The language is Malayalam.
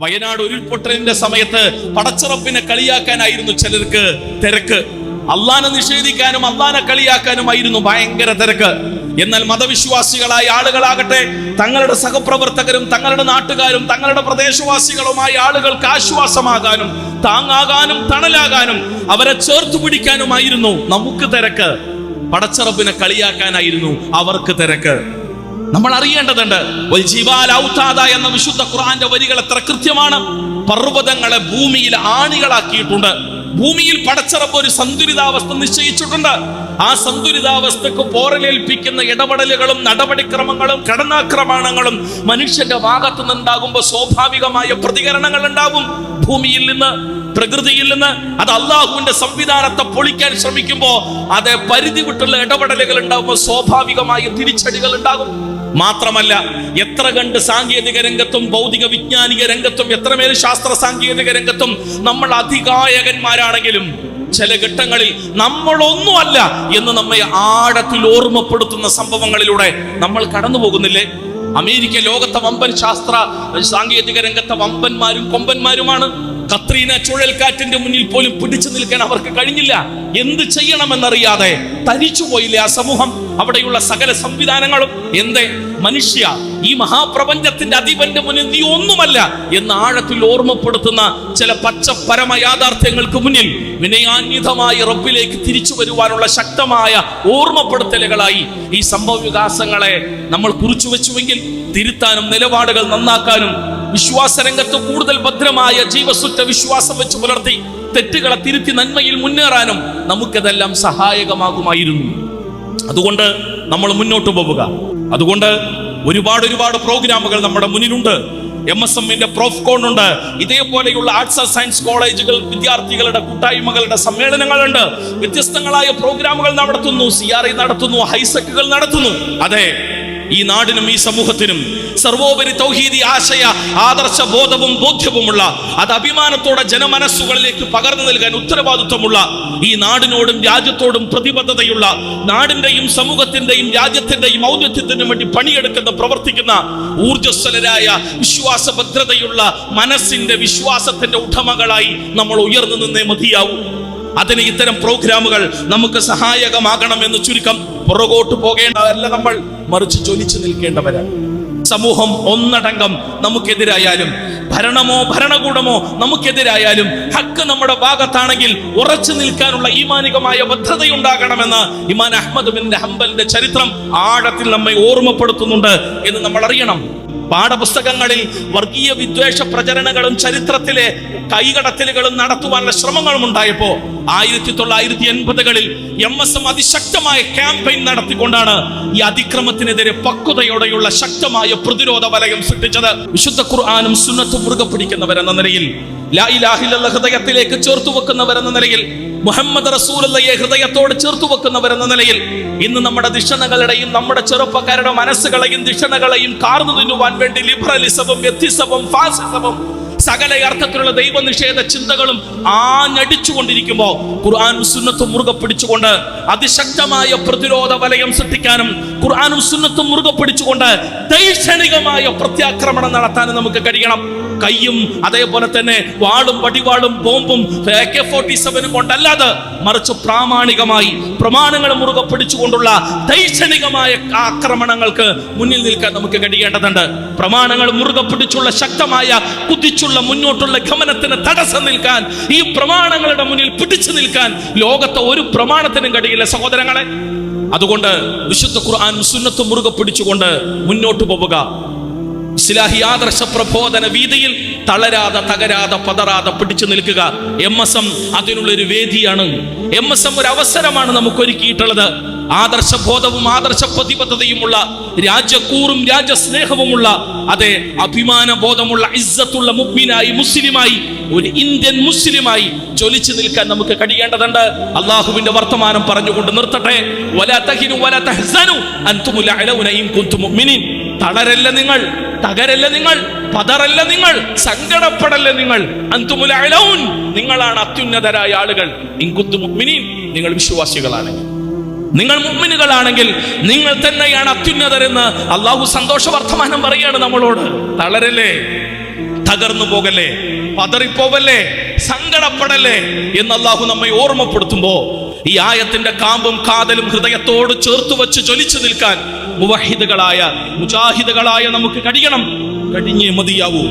വയനാട് ഉരുൾപൊട്ടലിന്റെ സമയത്ത് പടച്ചുറപ്പിനെ കളിയാക്കാനായിരുന്നു ചിലർക്ക് തിരക്ക്. അള്ളാനെ നിഷേധിക്കാനും അള്ളാനെ കളിയാക്കാനുമായിരുന്നു ഭയങ്കര തിരക്ക്. എന്നാൽ മതവിശ്വാസികളായ ആളുകളാകട്ടെ തങ്ങളുടെ സഹപ്രവർത്തകരും തങ്ങളുടെ നാട്ടുകാരും തങ്ങളുടെ പ്രദേശവാസികളുമായ ആളുകൾക്ക് ആശ്വാസമാകാനും താങ്ങാകാനും തണലാകാനും അവരെ ചേർത്ത് പിടിക്കാനുമായിരുന്നു നമുക്ക് തിരക്ക്. പടച്ചറപ്പിനെ കളിയാക്കാനായിരുന്നു അവർക്ക് തിരക്ക്. നമ്മൾ അറിയേണ്ടതുണ്ട് എന്ന വിശുദ്ധ ഖുറാന്റെ വരികൾ എത്ര കൃത്യമാണ്. പർവതങ്ങളെ ഭൂമിയിൽ ആണികളാക്കിയിട്ടുണ്ട്. ഭൂമിയിൽ പടച്ചറപ്പ് ഒരു സന്തുലിതാവസ്ഥ നിശ്ചയിച്ചിട്ടുണ്ട്. ആ സന്തുലിതാവസ്ഥക്ക് പോറലേൽപ്പിക്കുന്ന ഇടപെടലുകളും നടപടിക്രമങ്ങളും കടനാക്രമണങ്ങളും മനുഷ്യന്റെ ഭാഗത്തു നിന്നുണ്ടാകുമ്പോൾ സ്വാഭാവികമായ പ്രതികരണങ്ങൾ ഉണ്ടാകും. ഭൂമിയിൽ നിന്ന് പ്രകൃതിയിൽ നിന്ന് അത് അള്ളാഹുവിന്റെ സംവിധാനത്തെ പൊളിക്കാൻ ശ്രമിക്കുമ്പോൾ അത് പരിധി വിട്ടുള്ള ഇടപെടലുകൾ ഉണ്ടാകുമ്പോൾ സ്വാഭാവികമായ തിരിച്ചടികൾ ഉണ്ടാകും. മാത്രമല്ല എത്ര കണ്ട് സാങ്കേതിക രംഗത്തും ഭൗതിക വിജ്ഞാനിക രംഗത്തും എത്രമേൽ ശാസ്ത്ര സാങ്കേതിക രംഗത്തും നമ്മൾ അധികായകന്മാരാണെങ്കിലും ചില ഘട്ടങ്ങളിൽ നമ്മളൊന്നുമല്ല എന്ന് നമ്മെ ആഴത്തിൽ ഓർമ്മപ്പെടുത്തുന്ന സംഭവങ്ങളിലൂടെ നമ്മൾ കടന്നു പോകുന്നില്ലേ അമേരിക്ക ലോകത്തെ വമ്പൻ ശാസ്ത്ര സാങ്കേതിക രംഗത്തെ വമ്പന്മാരും കൊമ്പന്മാരുമാണ്. കത്രീന ചുഴൽക്കാറ്റിന്റെ മുന്നിൽ പോലും പിടിച്ചു നിൽക്കാൻ അവർക്ക് കഴിഞ്ഞില്ല. എന്ത് ചെയ്യണമെന്നറിയാതെ തരിച്ചുപോയില്ലേ ആ സമൂഹം? അവിടെയുള്ള സകല സംവിധാനങ്ങളും. എന്തേ? മനുഷ്യ. ഈ മഹാപ്രപഞ്ചത്തിന്റെ അധിപന്റെ മുന്നിൽ നീ ഒന്നുമല്ല എന്ന് ആഴത്തിൽ ഓർമ്മപ്പെടുത്തുന്ന ചില പച്ച യാഥാർത്ഥ്യങ്ങൾക്ക് മുന്നിൽ വിനയാന്യതമായ റബ്ബിലേക്ക് തിരിച്ചു വരുവാനുള്ള ശക്തമായ ഓർമ്മപ്പെടുത്തലുകളായി ഈ സംഭവ വികാസങ്ങളെ നമ്മൾ കുറിച്ചു വെച്ചുവെങ്കിൽ തിരുത്താനും നിലപാടുകൾ നന്നാക്കാനും വിശ്വാസ രംഗത്ത് കൂടുതൽ ഭദ്രമായ ജീവസുറ്റ വിശ്വാസം വെച്ച് പുലർത്തി തെറ്റുകളെ തിരുത്തി നന്മയിൽ മുന്നേറാനും നമുക്കതെല്ലാം സഹായകമാകുമായിരുന്നു. അതുകൊണ്ട് നമ്മൾ മുന്നോട്ട് പോവുക. അതുകൊണ്ട് ഒരുപാട് ഒരുപാട് പ്രോഗ്രാമുകൾ നമ്മുടെ മുന്നിലുണ്ട്. എം എസ് എമ്മിന്റെ പ്രോഫ് കോൺ ഉണ്ട്. ഇതേപോലെയുള്ള ആർട്സ് ആൻഡ് സയൻസ് കോളേജുകൾ വിദ്യാർത്ഥികളുടെ കൂട്ടായ്മകളുടെ സമ്മേളനങ്ങളുണ്ട്. വ്യത്യസ്തങ്ങളായ പ്രോഗ്രാമുകൾ നടത്തുന്നു. സി ആർ ഐ നടത്തുന്നു. ഹൈസെക്കുകൾ നടത്തുന്നു. അതെ ഈ നാടിനും ഈ സമൂഹത്തിനും സർവോപരി തൗഹീദി ആശയ ആദർശ ബോധവും ബോധ്യവുമുള്ള അത് അഭിമാനത്തോടെ ജനമനസ്സുകളിലേക്ക് പകർന്നു നൽകാൻ ഉത്തരവാദിത്വമുള്ള ഈ നാടിനോടും രാജ്യത്തോടും പ്രതിബദ്ധതയുള്ള നാടിന്റെയും സമൂഹത്തിന്റെയും രാജ്യത്തിന്റെയും ഔന്നത്യത്തിനും വേണ്ടി പണിയെടുക്കുന്ന പ്രവർത്തിക്കുന്ന ഊർജസ്വലരായ വിശ്വാസഭദ്രതയുള്ള മനസ്സിന്റെ വിശ്വാസത്തിന്റെ ഉടമകളായി നമ്മൾ ഉയർന്നു നിന്നേ മതിയാവൂ. അതിന് ഇത്തരം പ്രോഗ്രാമുകൾ നമുക്ക് സഹായകമാകണം എന്ന് ചുരുക്കം പുറകോട്ട് പോകേണ്ടതല്ല നമ്മൾ മറിച്ച് ജ്വലിച്ചു നിൽക്കേണ്ടവരാണ്. സമൂഹം ഒന്നടങ്കം നമുക്കെതിരായാലും ഭരണമോ ഭരണകൂടമോ നമുക്കെതിരായാലും ഹക്ക് നമ്മുടെ ഭാഗത്താണെങ്കിൽ ഉറച്ചു നിൽക്കാനുള്ള ഈമാനികമായ ഭദ്രതയുണ്ടാകണമെന്ന് ഇമാൻ അഹമ്മദ് ബിൻ ഹംബലിന്റെ ചരിത്രം ആഴത്തിൽ നമ്മെ ഓർമ്മപ്പെടുത്തുന്നുണ്ട് എന്ന് നമ്മൾ അറിയണം. പാഠപുസ്തകങ്ങളിൽ വർഗീയ വിദ്വേഷ പ്രചരണങ്ങളും ചരിത്രത്തിലെ കൈകടത്തലുകളും നടത്തുവാനുള്ള ശ്രമങ്ങളും ഉണ്ടായപ്പോ ആയിരത്തി തൊള്ളായിരത്തി എൺപതുകളിൽ എം എസ് എം അതിശക്തമായ ക്യാമ്പയിൻ നടത്തിക്കൊണ്ടാണ് ഈ അതിക്രമത്തിനെതിരെ പക്വതയോടെയുള്ള ശക്തമായ പ്രതിരോധ വലയം സൃഷ്ടിച്ചത്. വിശുദ്ധ ഖുർആാനും സുന്നത്തും മുറുകെ പിടിക്കുന്നവരെന്ന നിലയിൽ ഹൃദയത്തിലേക്ക് ചേർത്തു വെക്കുന്നവരെന്ന നിലയിൽ മുഹമ്മദ് റസൂലയെ ഹൃദയത്തോട് ചേർത്തു വെക്കുന്നവരെന്ന നിലയിൽ ഇന്ന് നമ്മുടെ ദിഷണകളുടെയും നമ്മുടെ ചെറുപ്പക്കാരുടെ മനസ്സുകളെയും ദിഷണകളെയും കാർന്നു തിന്നുവാൻ വേണ്ടി ലിബറലിസവും വ്യത്യസ്തവും ഫാസിസവും സകല അർത്ഥത്തിലുള്ള ദൈവ നിഷേധ ചിന്തകളും ആഞ്ഞടിച്ചുകൊണ്ടിരിക്കുമ്പോൾ ഖുർആാനും സുന്നത്തും മുറുകെ പിടിച്ചുകൊണ്ട് അതിശക്തമായ പ്രതിരോധ വലയം സൃഷ്ടിക്കാനും ഖുർആാനും സുന്നത്തും മുറുകെ പിടിച്ചുകൊണ്ട് ദൈക്ഷണികമായ പ്രത്യാക്രമണം നടത്താനും നമുക്ക് കഴിയണം. കയ്യും അതേപോലെ തന്നെ വാളും വടിവാളും ബോംബും എ കെ ഫോർട്ടി സെവനും കൊണ്ടല്ലാതെ മറിച്ച് പ്രാമാണികമായി പ്രമാണങ്ങൾ മുറുകെ പിടിച്ചുകൊണ്ടുള്ള ദൈക്ഷണികമായ ആക്രമണങ്ങൾക്ക് മുന്നിൽ നിൽക്കാൻ നമുക്ക് കഴിയേണ്ടതുണ്ട്. പ്രമാണങ്ങൾ മുറുകെ പിടിച്ചുള്ള ശക്തമായ കുതിച്ചുള്ള മുന്നോട്ടുള്ള ഗമനത്തിന് തടസ്സം നിൽക്കാൻ ഈ പ്രമാണങ്ങളുടെ മുന്നിൽ പിടിച്ചു നിൽക്കാൻ ലോകത്തെ ഒരു പ്രമാണത്തിനും കഴിയില്ല സഹോദരങ്ങളെ. അതുകൊണ്ട് വിശുദ്ധ ഖുർആാനും സുന്നത്തും മുറുകെ പിടിച്ചുകൊണ്ട് മുന്നോട്ട് പോവുക. ഇസ്ലാഹി ആദർശ പ്രബോധന വീതിയിൽ തളരാതെ തകരാതെ പതറാതെ പിടിച്ചു നിൽക്കുക. എം എസ് എം അതിനുള്ളൊരു വേദിയാണ്. എം എസ് എം ഒരു അവസരമാണ് നമുക്ക് ഒരുക്കിയിട്ടുള്ളത്. ആദർശബോധവും ആദർശ പ്രതിബദ്ധതയുമുള്ള രാജ്യക്കൂറും രാജ്യസ്നേഹവുമുള്ള അതെ അഭിമാന ബോധമുള്ള ഇസ്സത്തുള്ള മുഗ്മിനായി മുസ്ലിമായി ഒരു ഇന്ത്യൻ മുസ്ലിമായി ജ്വലിച്ചു നിൽക്കാൻ നമുക്ക് കഴിയേണ്ടതുണ്ട്. അള്ളാഹുവിന്റെ വർത്തമാനം പറഞ്ഞുകൊണ്ട് നിർത്തട്ടെ. വലാ തഹിനു വലാ തഹ്സനു അൻതുമുൽ അലൗന ഇൻ മുഅ്മിനീൻ തളരല്ല നിങ്ങൾ തകരല്ല നിങ്ങൾ പതറല്ല നിങ്ങൾ സങ്കടപ്പെടല്ല നിങ്ങൾ. നിങ്ങളാണ് അത്യുന്നതരായ ആളുകൾ. ഇൻകുത്തു മുഅ്മിനീൻ നിങ്ങൾ വിശ്വാസികളാണെങ്കിൽ നിങ്ങൾ മുഅ്മിനുകളാണെങ്കിൽ നിങ്ങൾ തന്നെയാണ് അത്യുന്നതരെന്ന് അള്ളാഹു സന്തോഷ വർത്തമാനം പറയാണ് നമ്മളോട്. തളരല്ലേ? തകർന്നു പോകല്ലേ? പതറിപ്പോവല്ലേ? സങ്കടപ്പെടല്ലേ? എന്ന് അള്ളാഹു നമ്മെ ഓർമ്മപ്പെടുത്തുമ്പോ ഈ ആയത്തിന്റെ കാമ്പും കാതലും ഹൃദയത്തോട് ചേർത്ത് വെച്ച് ജ്വലിച്ചു നിൽക്കാൻ മുവഹിദുകളായ മുജാഹിദുകളായ നമുക്ക് കഴിയണം കഴിഞ്ഞേ മതിയാവൂ.